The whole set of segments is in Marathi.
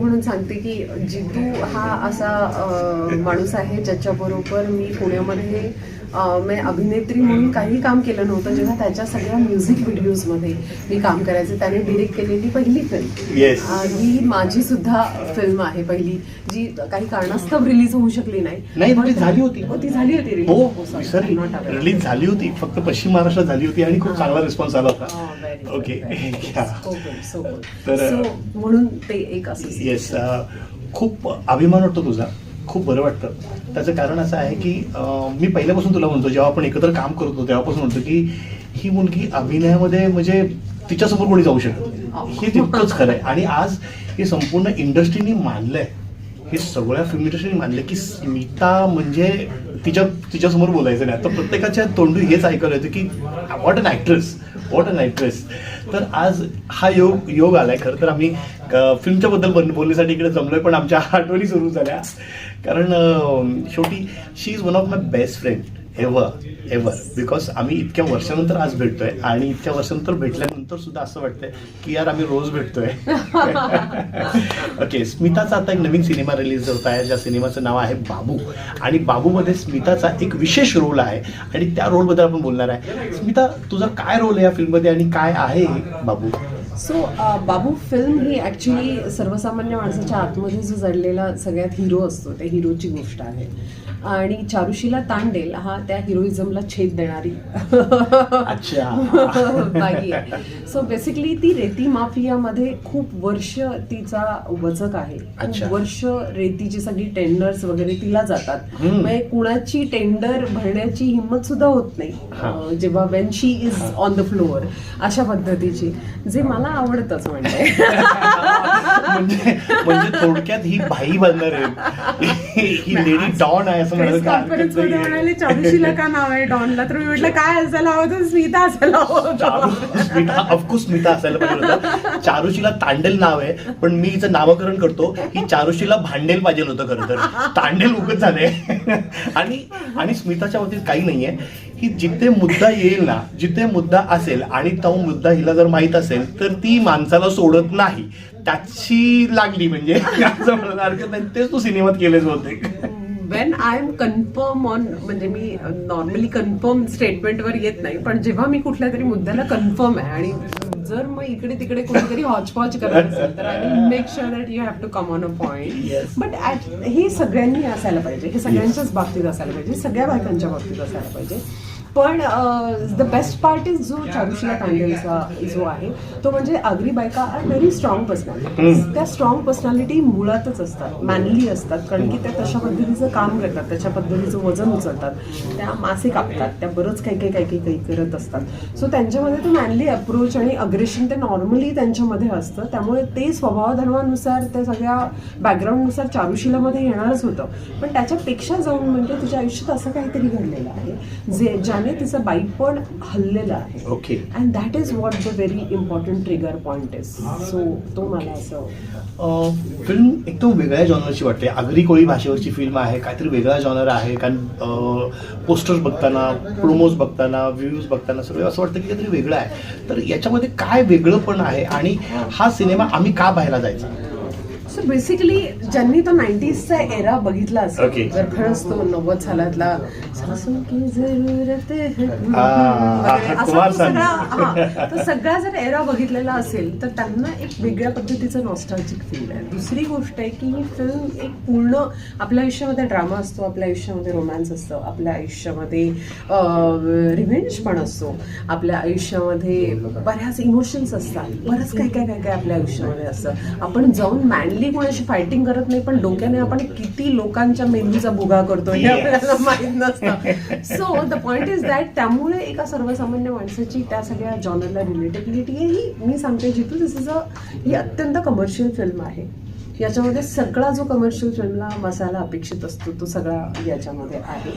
म्हणून सांगते की जितू हा असा माणूस आहे ज्याच्याबरोबर मी पुण्यामध्ये म्हणजे अभिनेत्री म्हणून काही काम केलं नव्हतं जेव्हा त्याच्या सगळ्या म्युझिक व्हिडिओजमध्ये मी काम करायचे त्याने डिरेक्ट केलेली पहिली फिल्म येस ही माझी सुद्धा फिल्म आहे पहिली जी काही कारणास्तव रिलीज होऊ शकली नाही. झाली होती. हो, ती झाली होती. हो. रिलीज झाली होती. फक्त पश्चिम महाराष्ट्रात झाली होती आणि खूप चांगला रिस्पॉन्स आला होता. good. तर- म्हणून ते एक असं येस खूप अभिमान वाटतो तुझा. खूप बरं वाटतं. त्याचं कारण असं आहे की मी पहिल्यापासून तुला म्हणतो जेव्हा आपण एकत्र काम करत होतो तेव्हापासून म्हणतो की ही मुलगी अभिनयामध्ये म्हणजे तिच्यासमोर कोणी जाऊ शकत नाही. हे. तितकंच खरं आहे. आणि आज हे संपूर्ण इंडस्ट्रीने मानलंय. हे सगळ्या फिल्म इंडस्ट्रीने मानलं की स्मिता म्हणजे तिच्या तिच्यासमोर बोलायचं नाही. आता प्रत्येकाच्या तोंडू हेच ऐकायला येतं की what an actress what an actress तर आज हा योग योग आलाय. खरं तर आम्ही फिल्मच्या बद्दल बोल- बोलण्यासाठी इकडे जमलोय पण आमच्या आठवणी सुरू झाल्या. कारण शेवटी she is one of my best friend ever ever because आम्ही इतक्या वर्षानंतर आज भेटतोय आणि इतक्या वर्षानंतर भेटल्यानंतर सुद्धा असं वाटतंय की यार आम्ही रोज भेटतोय. ओके स्मिताचा आता एक नवीन सिनेमा रिलीज होत आहे. ज्या सिनेमाचं नाव आहे बाबू. आणि बाबूमध्ये स्मिताचा एक विशेष रोल आहे. आणि त्या रोलबद्दल आपण बोलणार आहे. स्मिता तुझा काय रोल आहे या फिल्ममध्ये आणि काय आहे बाबू? सो बाबू फिल्म ही ऍक्च्युली सर्वसामान्य माणसाच्या आतमध्ये जो जडलेला सगळ्यात हिरो असतो त्या हिरोची गोष्ट आहे. आणि चारुशीला तांडेल हा त्या हिरोइझमला छेद देणारी बाई आहे. सो बेसिकली ती रेती माफियामध्ये खूप वर्ष तिचा वचक आहे. खूप वर्ष रेतीची सगळी टेंडर्स वगैरे तिला जातात. म्हणजे कुणाची टेंडर भरण्याची हिंमत सुद्धा होत नाही. जेव्हा when she is on the floor अशा पद्धतीची. जे मला आवडतच म्हणजे. म्हणजे म्हणजे थोडक्यात ही भाई बनणार आहे. ही लेडी डॉन आहे असं हरकत मध्ये नाहीये. म्हणाले चारुशीला का नाव आहे डॉनला तर मी म्हटलं काय असायला हवं तर स्मिता असायला हवं चारू स्मिता ऑफकोर्स स्मिता असायला पाहिजे होतं. चारुशीला तांडेल नाव आहे पण मी हिचं नामकरण करतो. ही चारुशीला भांडेल पाहिजे होतं खरं तर. तांडेल उगत झाले आणि आणि स्मिताच्या बाबतीत काही नाहीये. की जिथे मुद्दा येईल ना जिथे मुद्दा असेल आणि तो मुद्दा हिला जर माहीत असेल तर ती माणसाला सोडत नाही. त्याची लागली म्हणजे. हरकत नाही तेच तू सिनेमात केलेच होते when I am confirm on म्हणजे मी नॉर्मली कन्फर्म स्टेटमेंटवर येत नाही पण जेव्हा मी कुठल्या तरी मुद्द्याला कन्फर्म आहे आणि जर मग इकडे तिकडे कोणीतरी हॉचपॉच करत असेल तर I will make sure that you have to come on a point Yes. But हे सगळ्यांनी असायला पाहिजे हे सगळ्यांच्याच बाबतीत असायला पाहिजे सगळ्या बायकांच्या बाबतीत असायला पाहिजे पण द बेस्ट पार्ट इज जो चारुशीला तांडेलचा जो आहे तो म्हणजे आगरी बायका आर व्हेरी स्ट्रॉंग पर्सनॅलिटी त्या स्ट्रॉंग पर्सनॅलिटी मुळातच असतात मॅनली असतात कारण की त्या तशा पद्धतीचं काम करतात त्याच्या पद्धतीचं वजन उचलतात त्या मासे कापतात त्या बरंच काही काही काही काही काही करत असतात. सो त्यांच्यामध्ये तो मॅनली अप्रोच आणि अग्रेशन ते नॉर्मली त्यांच्यामध्ये असतं. त्यामुळे ते स्वभावधर्मानुसार त्या सगळ्या बॅकग्राऊंडनुसार चारुशिलामध्ये येणारच होतं. पण त्याच्यापेक्षा जाऊन म्हणजे तुझ्या आयुष्यात असं काहीतरी घडलेलं आहे जे ज्याने तिचं बाईकपण हल्लेलं आहे. Okay. And that is what the very important trigger point is so तो मला असं फिल्म एकदम वेगळ्या जॉनरची वाटते. आगरी कोळी भाषेवरची फिल्म आहे काहीतरी वेगळा जॉनर आहे. कारण पोस्टर्स बघताना प्रोमोज बघताना व्ह्यूज बघताना सगळं असं वाटतं की काहीतरी वेगळं आहे. तर याच्यामध्ये काय वेगळं पण आहे आणि हा सिनेमा आम्ही का पाहायला जायचा? सो बेसिकली ज्यांनी तो नाईन्टीजचा एरा बघितला. असेल जर खरंच तो नव्वद सालातला सासू की जरूरत. सगळा तो सगळा जर एरा बघितलेला असेल तर त्यांना एक वेगळ्या पद्धतीचं नॉस्टॅल्जिक फील आहे. दुसरी गोष्ट आहे की ही फिल्म एक पूर्ण आपल्या आयुष्यामध्ये ड्रामा असतो आपल्या आयुष्यामध्ये रोमॅन्स असतं आपल्या आयुष्यामध्ये रिव्हेंज पण असतो. आपल्या आयुष्यामध्ये बऱ्याच इमोशन्स असतात. बरंच काय काय काय काय आपल्या आयुष्यामध्ये असतं. आपण जाऊन मॅनली कोणाशी फायटिंग करत नाही पण डोक्याने आपण किती लोकांच्या मेंदूचा भुगा करतो हे. आपल्याला माहीत नसतं. So the point is that त्यामुळे एका सर्वसामान्य माणसाची त्या सगळ्या जॉनरला रिलेटेबिलिटी आहे. ही मी सांगते जिथू दिस इज अ ही अत्यंत कमर्शियल फिल्म आहे. याच्यामध्ये सगळा जो कमर्शियल फिल्मला मसाला अपेक्षित असतो तो सगळा याच्यामध्ये आहे.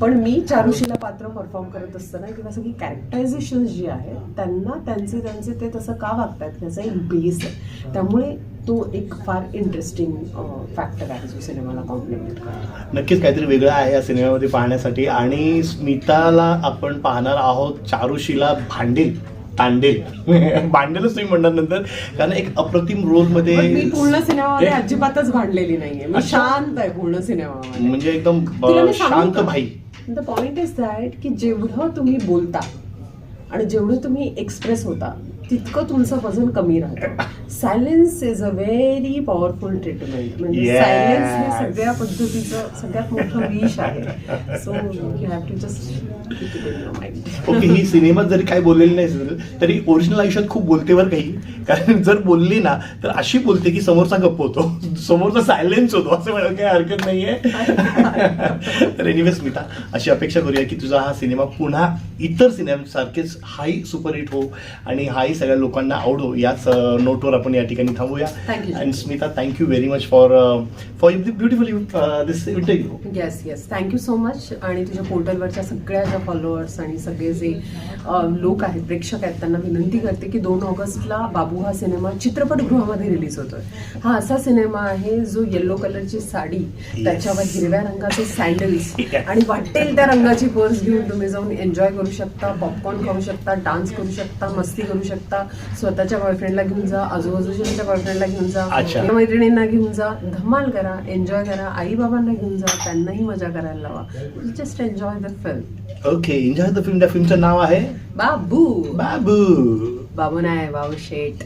पण मी चारुशीला पात्र परफॉर्म करत असताना किंवा सगळी कॅरेक्टरायझेशन जी आहे त्यांना त्यांचे त्यांचे ते तसं का वागतात ह्याचा एक बेस आहे. त्यामुळे तो एक फार इंटरेस्टिंग फॅक्टर आहे जो सिनेमाला कॉम्प्लिमेंट करतो. नक्कीच काहीतरी वेगळं आहे या सिनेमामध्ये पाहण्यासाठी. आणि स्मिताला आपण पाहणार आहोत चारुशीला भांडेल तांडेल. भांडेलच तुम्ही म्हणणार नंतर. कारण एक अप्रतिम रोलमध्ये मी पूर्ण सिनेमामध्ये अजिबातच भांडलेली नाहीये. मी. शांत आहे पूर्ण सिनेमामध्ये. म्हणजे एकदम शांत? भाई. द पॉइंट इज दॅट की जेवढं तुम्ही बोलता आणि जेवढं तुम्ही एक्सप्रेस होता तितकं तुमचं वजन कमी राहतं. Silence is a very powerful treatment म्हणजे. सायलेन्स हे सगळ्या पद्धतीचं सगळ्यात मोठं विष आहे. So you have to just okay ही सिनेमात जरी काय बोललेली नाही तरी ओरिजिनल आयुष्यात खूप बोलते बरं काही कारण जर बोलली ना तर अशी बोलते की समोरचा गप्प होतो. समोरचा सायलेन्स होतो असं म्हणायला काही हरकत नाहीये. तर एनिवे स्मिता अशी अपेक्षा करूया की तुझा हा सिनेमा पुन्हा इतर सिनेमांसारखेच हाही सुपरहिट हो. आणि हाही सगळ्या लोकांना आवडो. याच नोटवर आपण या ठिकाणी थांबूया. And Smita thank you very much for for beautiful this interview yes yes thank you so much आणि तुझ्या पोर्टलवरच्या सगळ्या ज्या फॉलोअर्स आणि सगळे जे लोक आहेत प्रेक्षक आहेत त्यांना विनंती करते की दोन ऑगस्टला बाबू हा सिनेमा चित्रपटगृहामध्ये रिलीज होतोय. हा असा सिनेमा आहे जो येलो कलरची साडी त्याच्यावर हिरव्या रंगाचे सँडल्स. आणि वाटेल त्या रंगाची पर्स घेऊन तुम्ही जाऊन एन्जॉय करू शकता पॉपकॉर्न खाऊ शकता डान्स करू शकता मस्ती करू शकता. स्वतःच्या बॉयफ्रेंडला घेऊन जा आजूबाजूच्या बॉयफ्रेंडला घेऊन जा. मैत्रिणींना घेऊन जा धमाल करा एन्जॉय करा आई बाबांना घेऊन जा त्यांनाही मजा करायला लावा. Just enjoy the film okay enjoy the film त्या फिल्मचं नाव आहे? बाबू. बाबू. बाबू नाही Babu Shet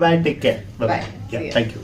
bye take care. Bye. Thank you